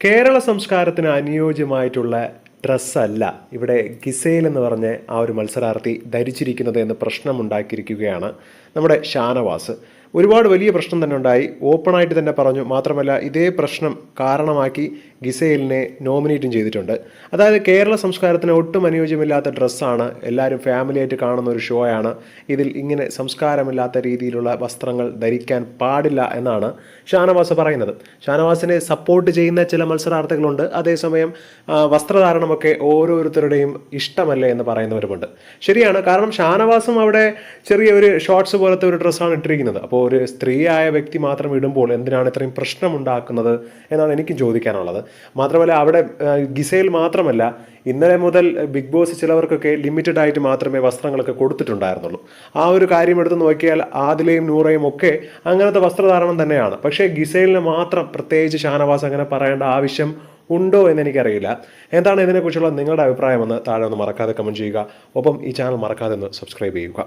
കേരള സംസ്കാരത്തിന് അനുയോജ്യമായിട്ടുള്ള ഡ്രസ്സല്ല ഇവിടെ ഗിസേൽ എന്ന് പറഞ്ഞ ആ ഒരു മത്സരാർത്ഥി ധരിച്ചിരിക്കുന്നത് എന്ന് പ്രശ്നമുണ്ടാക്കിയിരിക്കുകയാണ് നമ്മുടെ ഷാനവാസ്. ഒരുപാട് വലിയ പ്രശ്നം തന്നെ ഉണ്ടായി. ഓപ്പണായിട്ട് തന്നെ പറഞ്ഞു. മാത്രമല്ല ഇതേ പ്രശ്നം കാരണമാക്കി ഗിസേലിനെ നോമിനേറ്റും ചെയ്തിട്ടുണ്ട്. അതായത് കേരള സംസ്കാരത്തിന് ഒട്ടും അനുയോജ്യമില്ലാത്ത ഡ്രസ്സാണ് എല്ലാവരും ഫാമിലിയായിട്ട് കാണുന്ന ഒരു ഷോ ആണ്. ഇതിൽ ഇങ്ങനെ സംസ്കാരമില്ലാത്ത രീതിയിലുള്ള വസ്ത്രങ്ങൾ ധരിക്കാൻ പാടില്ല എന്നാണ് ഷാനവാസ് പറയുന്നത്. ഷാനവാസിനെ സപ്പോർട്ട് ചെയ്യുന്ന ചില മത്സരാർത്ഥികളുണ്ട്. അതേസമയം വസ്ത്രധാരണമൊക്കെ ഓരോരുത്തരുടെയും ഇഷ്ടമല്ലേ എന്ന് പറയുന്നവരുമുണ്ട്. ശരിയാണ്. കാരണം ഷാനവാസും അവിടെ ചെറിയ ഒരു ഷോർട്സ് പോലത്തെ ഒരു ഡ്രസ്സാണ് ഇട്ടിരിക്കുന്നത്. അപ്പോൾ ഒരു സ്ത്രീയായ വ്യക്തി മാത്രം ഇടുമ്പോൾ എന്തിനാണ് ഇത്രയും പ്രശ്നമുണ്ടാക്കുന്നത് എന്നാണ് എനിക്ക് ചോദിക്കാനുള്ളത്. മാത്രമല്ല അവിടെ ഗിസയിൽ മാത്രമല്ല ഇന്നലെ മുതൽ ബിഗ് ബോസ് ചിലവർക്കൊക്കെ ലിമിറ്റഡ് ആയിട്ട് മാത്രമേ വസ്ത്രങ്ങളൊക്കെ കൊടുത്തിട്ടുണ്ടായിരുന്നുള്ളൂ. ആ ഒരു കാര്യം എടുത്ത് നോക്കിയാൽ ആദിലയും നൂറയും ഒക്കെ അങ്ങനത്തെ വസ്ത്രധാരണം തന്നെയാണ്. പക്ഷേ ഗിസൈലിന് മാത്രം പ്രത്യേകിച്ച് ഷാനവാസ് അങ്ങനെ പറയേണ്ട ആവശ്യം ഉണ്ടോ എന്ന് എനിക്കറിയില്ല. എന്താണ് ഇതിനെക്കുറിച്ചുള്ള നിങ്ങളുടെ അഭിപ്രായമെന്ന് താഴെ ഒന്ന് മറക്കാതെ കമന്റ് ചെയ്യുക. ഒപ്പം ഈ ചാനൽ മറക്കാതെ ഒന്ന് സബ്സ്ക്രൈബ് ചെയ്യുക.